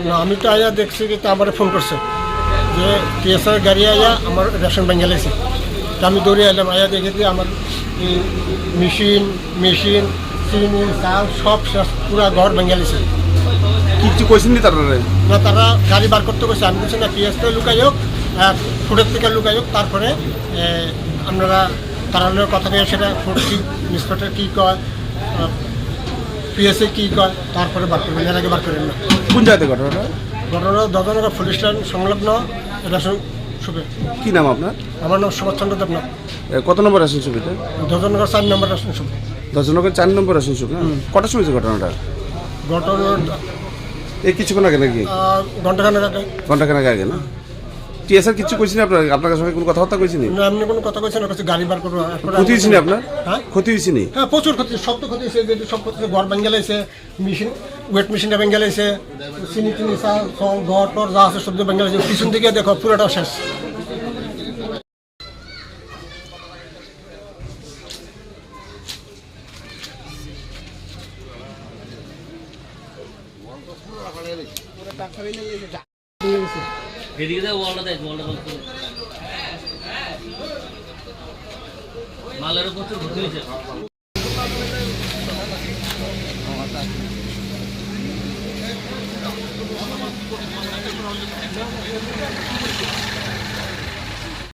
না আমি তো আয়া দেখছি যে তো আমার ফোন করছে যে টিএসআর গাড়ি আয়া আমার রেশন ভেঙে লেছে তা আমি দৌড়ে এলাম আয়া দেখে দিয়ে আমার মেশিন মেশিন চিনি চাল সব শেষ পুরা ঘর ভেঙে কি কিছু কইছেন নি তারা? না তারা গাড়ি বার করতে গেছে আমি বলছি না পিএসটা লুকাই হোক আর ফুটের থেকে লুকাই হোক তারপরে আপনারা তারা কথা নিয়ে সেটা ফুট কি ইন্সপেক্টর কী কয় পিএসএ কী কয় তারপরে বার করবেন এর আগে বার করবেন না। কোন জায়গাতে ঘটনাটা? ঘটনা দদনগর পুলিশ লাইন সংলগ্ন রেশন সুপে কি নাম আপনার? আমার নাম সুভাষ চন্দ্র দেবনাথ। এ, কত নম্বর আসেন ছবিটা দদনগর চার নম্বর রেশন সুপে দশজনকে চার নম্বর আসেন ছবি না কটার সময় হয়েছে ঘটনাটা? ঘটনা এই কিছুক্ষণ আগে নাকি? ঘন্টাখানেক আগে। ঘন্টাখানেক আগে না? টিএসআর কিছু কইছেন আপনার? আপনার সঙ্গে কোনো কথাবার্তা কইছেন? না এমনি কোনো কথা কইছে না কাছে গাড়ি বার করব ক্ষতি হয়েছে নি আপনার? হ্যাঁ? ক্ষতি হয়েছে নি? হ্যাঁ প্রচুর ক্ষতি সব তো ক্ষতি হয়েছে যে সব ক্ষতি ঘর ভেঙে লাইছে মেশিন ওয়েট মেশিনটা ভেঙে লাইছে চিনি চিনি চাল সব ঘর টর যা আছে সব ভেঙে লাইছে পিছন দিকে দেখো পুরোটা শেষ। এদিকে দেখ বলটা দেখ বলটা বলতে মালের উপর তো ঘুরতে হয়েছে